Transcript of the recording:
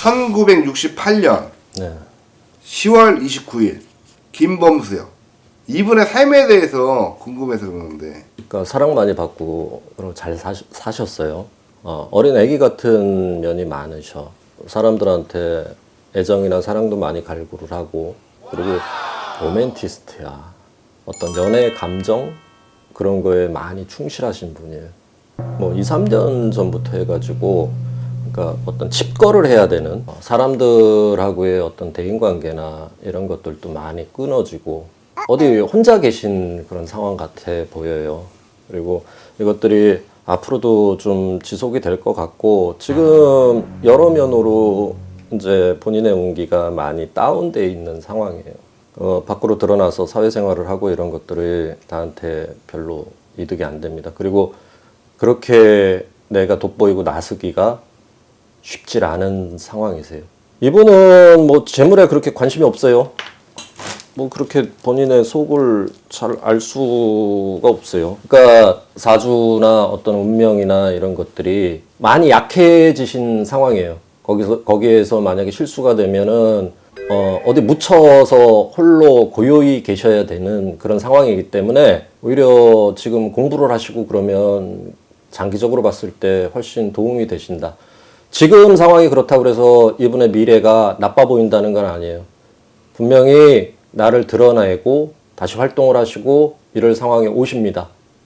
1968년 네. 10월 29일 김범수요. 이분의 삶에 대해서 궁금해서 그러는데 그러니까 사랑 많이 받고 그리고 잘 사시, 사셨어요. 어, 어린 아기 같은 면이 많으셔. 사람들한테 애정이나 사랑도 많이 갈구를 하고 그리고 로맨티스트야. 어떤 연애 감정 그런 거에 많이 충실하신 분이에요. 뭐 2, 3년 전부터 해가지고 그러니까 어떤 칩거를 해야 되는 어, 사람들하고의 어떤 대인관계나 이런 것들도 많이 끊어지고 어디 혼자 계신 그런 상황 같아 보여요. 그리고 이것들이 앞으로도 좀 지속이 될 것 같고 지금 여러 면으로 이제 본인의 운기가 많이 다운돼 있는 상황이에요. 어, 밖으로 드러나서 사회생활을 하고 이런 것들이 나한테 별로 이득이 안 됩니다. 그리고 그렇게 내가 돋보이고 나서기가 쉽질 않은 상황이세요. 이분은 뭐 재물에 그렇게 관심이 없어요. 뭐 그렇게 본인의 속을 잘 알 수가 없어요. 그러니까 사주나 어떤 운명이나 이런 것들이 많이 약해지신 상황이에요. 거기서 거기에서 만약에 실수가 되면은 어, 어디 묻혀서 홀로 고요히 계셔야 되는 그런 상황이기 때문에 오히려 지금 공부를 하시고 그러면 장기적으로 봤을 때 훨씬 도움이 되신다. 지금 상황이 그렇다고 해서 이분의 미래가 나빠 보인다는 건 아니에요. 분명히 나를 드러내고 다시 활동을 하시고 이럴 상황에 오십니다.